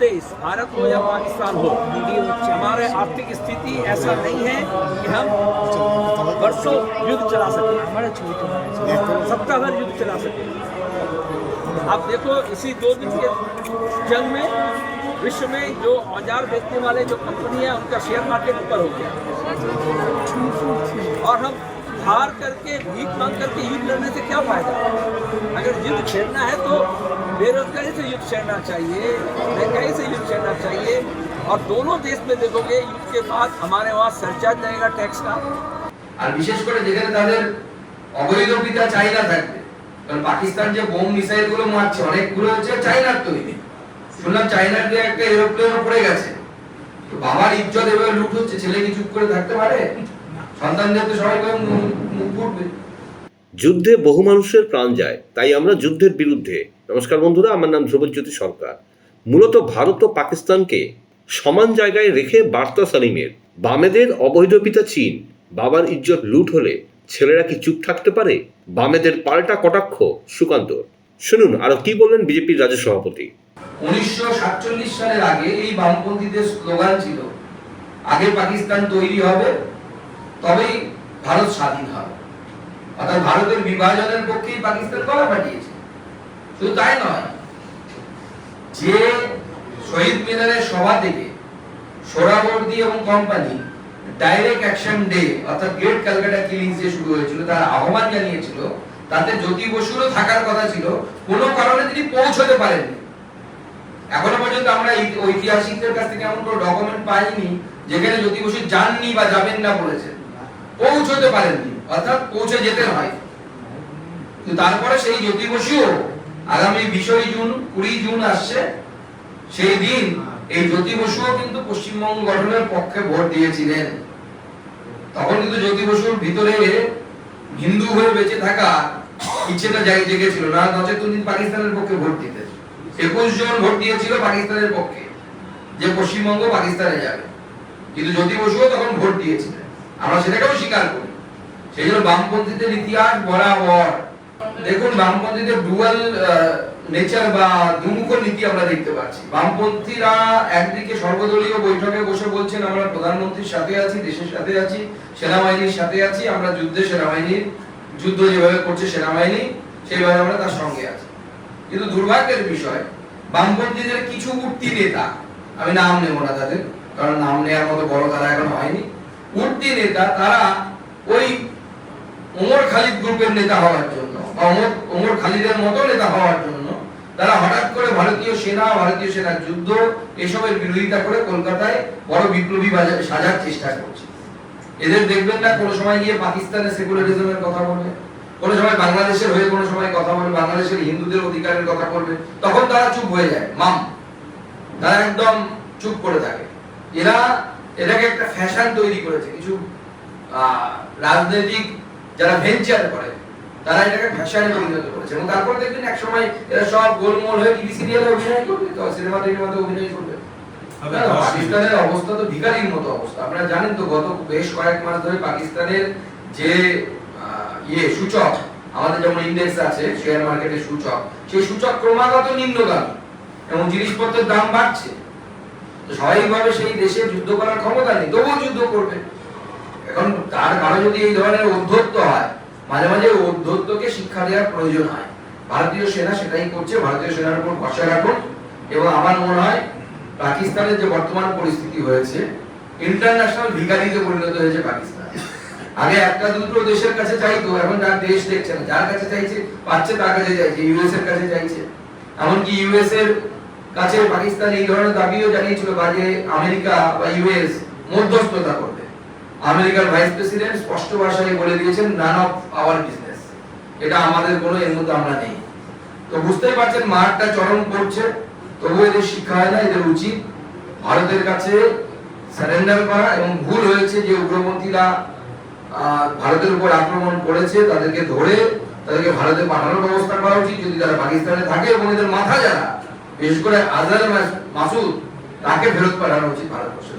देश भारत हो या पाकिस्तान हो हमारे आर्थिक स्थिति ऐसा नहीं है कि हम वर्षों युद्ध चला सकें। सप्ताह भर युद्ध चला सकें। आप देखो इसी दो दिन के जंग में विश्व में जो औज़ार बेचने वाले जो कंपनी है उनका शेयर मार्केट ऊपर हो गया। और हम हार करके भीख मांग करके युद्ध लड़ने से क्या फ़ायदा? अगर युद्ध छेड़ना है तो बेरोजगारी से युद्ध छेड़ना चाहिए महंगाई से युद्ध छेड़ना चाहिए और दोनों देश में देखोगे युद्ध के बाद हमारे वहाँ सरचार्ज जाएगा टैक्स का আর বিশেষ করে যেখানে তাদের অবৈধ পিতা চাইনা থাকবে কারণ পাকিস্তান যে বোম মিসাইল গুলো মারছে অনেকগুলো হচ্ছে চাইনার তৈরি শুনলাম চাইনার দিয়ে একটা এরোপ্লেনও পড়ে গেছে তো বাবার ইজ্জত এভাবে লুট হচ্ছে ছেলে কি চুপ করে থাকতে পারে সন্তানদের তো সবাই করে মুখ মুখ ফুটবে যুদ্ধে বহু মানুষের প্রাণ যায়, তাই আমরা যুদ্ধের বিরুদ্ধে। নমস্কার বন্ধুরা, আমার নাম ধ্রুবজ্যোতি সরকার। মূলত ভারত ও পাকিস্তানকে সমান জায়গায় রেখে বার্তা সালিমের, বামেদের অবৈধ পিতা চীন, বাবার ইজ্জত লুট হলে ছেলেরা কি চুপ থাকতে পারে? বামেদের পাল্টা কটাক্ষ, সুকান্ত। শুনুন, আরও কি বললেন বিজেপির রাজ্য সভাপতি? উনিশশো সাতচল্লিশ সালের আগে এই বামপন্থীদের স্লোগান ছিল, আগে পাকিস্তান তৈরি হবে, তবেই ভারত স্বাধীন হবে। অর্থাৎ ভারতের বিভাজনের পক্ষেই পাকিস্তান গলা পাঠিয়েছে। শুধু তাই নয়, যে শহীদ মিনারের সভা থেকে সোহরাবর্দী এবং কোম্পানি ডাইরেক্ট অ্যাকশন ডে অর্থাৎ গ্রেট ক্যালকাটা কিলিং যে শুরু হয়েছিল, তার আহ্বান জানিয়েছিল, তাতে জ্যোতি বসুরও থাকার কথা ছিল, কোনো কারণে তিনি পৌঁছতে পারেননি। এখনও পর্যন্ত আমরা ঐতিহাসিকদের কাছ থেকে এমন কোনো ডকুমেন্ট পাইনি যেখানে জ্যোতি বসু যাননি বা যাবেন না বলেছেন। পৌঁছতে পারেননি। অর্থাৎ পৌঁছে যেতে হয়। কিন্তু তারপরে সেই জ্যোতি বসুও আগামী বিশই জুন, কুড়ি জুন আসছে। সেই দিন এই জ্যোতি বসুও কিন্তু পশ্চিমবঙ্গ গঠনের পক্ষে ভোট দিয়েছিলেন। তখন কিন্তু জ্যোতি বসুর ভিতরে হিন্দু হয়ে বেঁচে থাকা ইচ্ছেটা জাগে জেগেছিল। না নচেত তিনি পাকিস্তানের পক্ষে ভোট দিতেন একুশ জন ভোট দিয়েছিল পাকিস্তানের পক্ষে। যে পশ্চিমবঙ্গ পাকিস্তানে যাবে। কিন্তু জ্যোতি বসুও তখন ভোট দিয়েছিলেন। আমরা সেটাকেও স্বীকার করি। সেই জন্য বামপন্থীদের ইতিহাস বরাবর। দেখুন, বামপন্থীদের ডুয়াল নেচার বা দুমুখ নীতি আমরা দেখতে পাচ্ছি। বামপন্থীরা একদিকে সর্বদলীয় বৈঠকে বসে বলছেন, আমরা প্রধানমন্ত্রীর সাথে আছি, দেশের সাথে আছি, সেনাবাহিনীর সাথে আছি, আমরা যুদ্ধে সেনাবাহিনীর, যুদ্ধ যেভাবে করছে সেনাবাহিনী, সেইভাবে আমরা তার সঙ্গে আছি। কিন্তু দুর্ভাগ্যের বিষয়, বামপন্থীদের কিছু উঠতি নেতা, আমি নাম নেব না তাদের, কারণ নাম নেওয়ার মতো বড় তারা এখন হয়নি, উঠতি নেতা, তারা ওই ওমর খালিদ গ্রুপের নেতা হওয়ার জন্য, বা ওমর ওমর খালিদের মতো নেতা হওয়ার জন্য, তারা হঠাৎ করে ভারতীয় সেনা, ভারতীয় সেনার যুদ্ধ, এসবের বিরোধিতা করে কলকাতায় বড় বিপ্লবী সাজার চেষ্টা করছে। এদের দেখবেন না, কোনো সময় গিয়ে পাকিস্তানের সেকুলারিজমের কথা বলবে কোনো সময় বাংলাদেশের হয়ে কোনো সময় কথা বলবে বাংলাদেশের হিন্দুদের অধিকারের কথা বলবে, তখন তারা চুপ হয়ে যায়, মাম। তারা একদম চুপ করে থাকে। এরা, এটাকে একটা ফ্যাশন তৈরি করেছে, কিছু রাজনৈতিক যারা ভেঞ্চার করে তারা এটাকে ফ্যাশনে পরিণত করেছে। এবং তারপর দেখবেন এক সময় এরা সব গোলমোল হয়ে টিভি সিরিয়ালে অভিনয় করবে তো সিনেমা টিনেমাতে অভিনয় করবে। পাকিস্তানের অবস্থা তো ভিখারির মতো অবস্থা। আপনারা জানেন তো গত বেশ কয়েক মাস ধরে পাকিস্তানের যে ইয়ে সূচক আমাদের যেমন ইন্ডেক্স আছে শেয়ার মার্কেটের সূচক সেই সূচক ক্রমাগত নিম্নগামী এবং জিনিসপত্রের দাম বাড়ছে। তো স্বাভাবিকভাবে সেই দেশে যুদ্ধ করার ক্ষমতা নেই তবুও যুদ্ধ করবে। এখন তার কারও যদি এই ধরনের হয়, মাঝে মাঝে শিক্ষা দেওয়ার প্রয়োজন হয়। ভারতীয় সেনা সেটাই করছে, ভারতীয় সেনার উপর ভরসা রাখুন। এবং আমার মনে হয় পাকিস্তানের যে বর্তমান পরিস্থিতি হয়েছে ইন্টারন্যাশনাল ভিকারিতে পরিণত হয়েছে পাকিস্তান। আগে একটা দুটো দেশের কাছে চাইতো, এখন যার দেশ দেখছে না। যার কাছে চাইছে, পাচ্ছে তার কাছে চাইছে ইউএস এর কাছে চাইছে। এমনকি ইউএস এর কাছে পাকিস্তান এই ধরনের দাবিও জানিয়েছিল বা আমেরিকা বা ইউএস মধ্যস্থতা করবে। আমেরিকার ভাইস প্রেসিডেন্ট স্পষ্ট ভাষায় বলে দিয়েছেন নান অফ আওয়ার বিজনেস এটা আমাদের কোনো, এর মধ্যে আমরা নেই। তো বুঝতেই পারছেন মারটা চরম করছে তবু এদের শিক্ষা হয় না, এদের উচিত ভারতের কাছে সারেন্ডার করা এবং ভুল হয়েছে যে উগ্রপন্থীরা ভারতের উপর আক্রমণ করেছে, তাদেরকে ধরে তাদেরকে ভারতে পাঠানোর ব্যবস্থা করা উচিত। যদি তারা পাকিস্তানে থাকে এবং এদের মাথা যারা, বিশেষ করে আজহার মাস- মাসুদ, তাকে ফেরত পাঠানো উচিত ভারতবর্ষের।